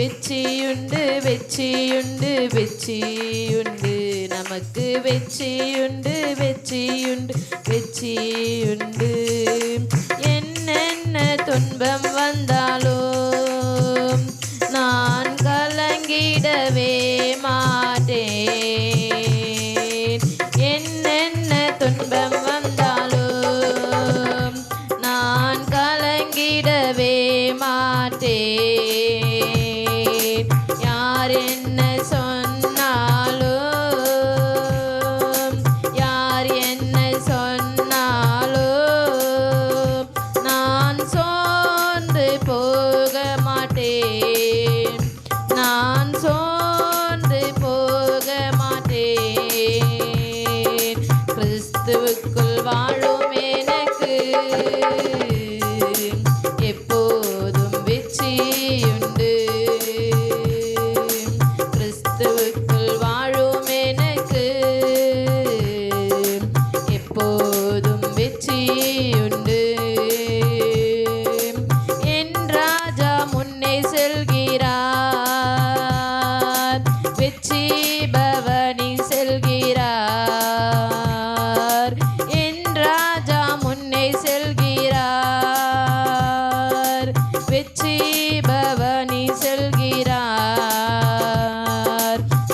வெற்றியுண்டு வெற்றியுண்டு வெற்றியுண்டு. நமக்கு வெற்றியுண்டு வெற்றியுண்டு வெற்றியுண்டு. என்னென்ன துன்பம் வந்தாலோ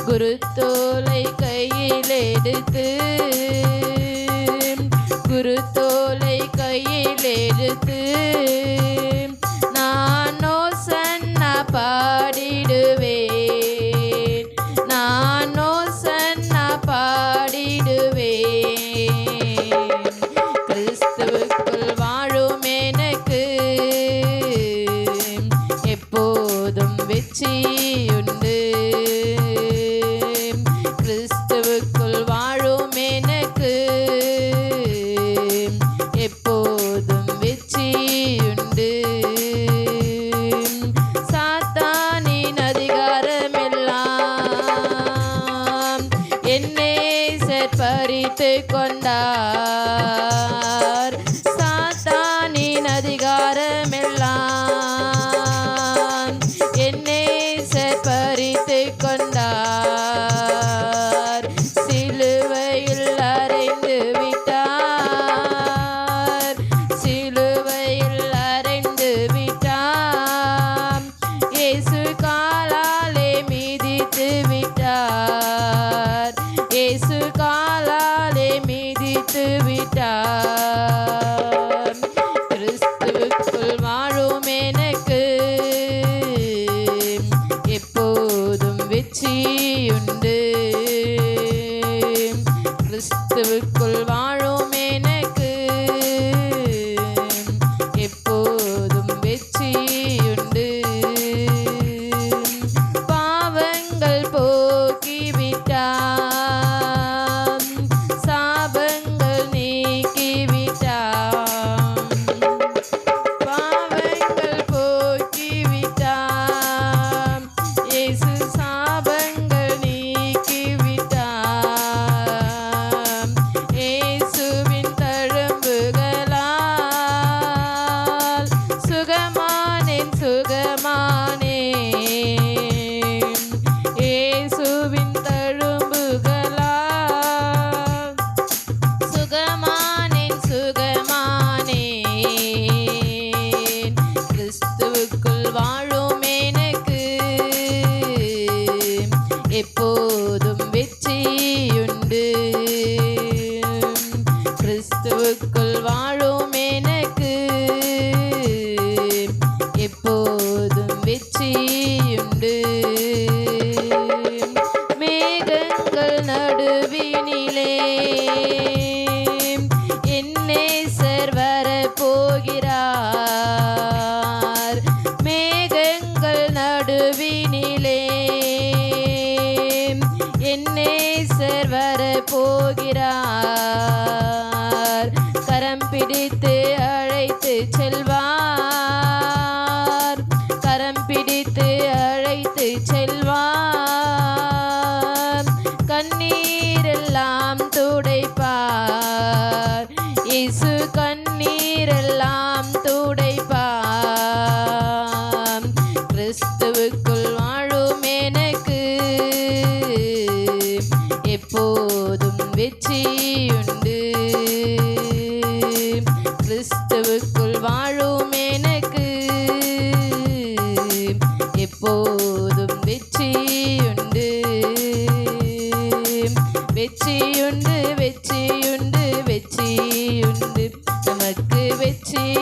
குருத்தோலை கையில் எடுத்து குருத்தோலை கையில் எடுத்து কন্যা அழைத்து விட்டார். கிறிஸ்துவுக்குள் வாழும் எனக்கு எப்போதும் வெற்றியுண்டு. எப்போதும் வெற்றியுண்டு. மேகங்கள் நடுவினிலே என்னே சர் வர போகிறார். மேகங்கள் நடுவினிலே என்னே சர் வர போகிறார். கரம் பிடித்து கிறிஸ்துவுக்குள் வாழும் எனக்கு. எப்போதும் வெற்றியுண்டு. கிறிஸ்துவுக்குள் வாழும் எனக்கு. எப்போதும் வெற்றியுண்டு. வெற்றியுண்டு வெற்றியுண்டு வெற்றியுண்டு. நமக்கு வெற்றி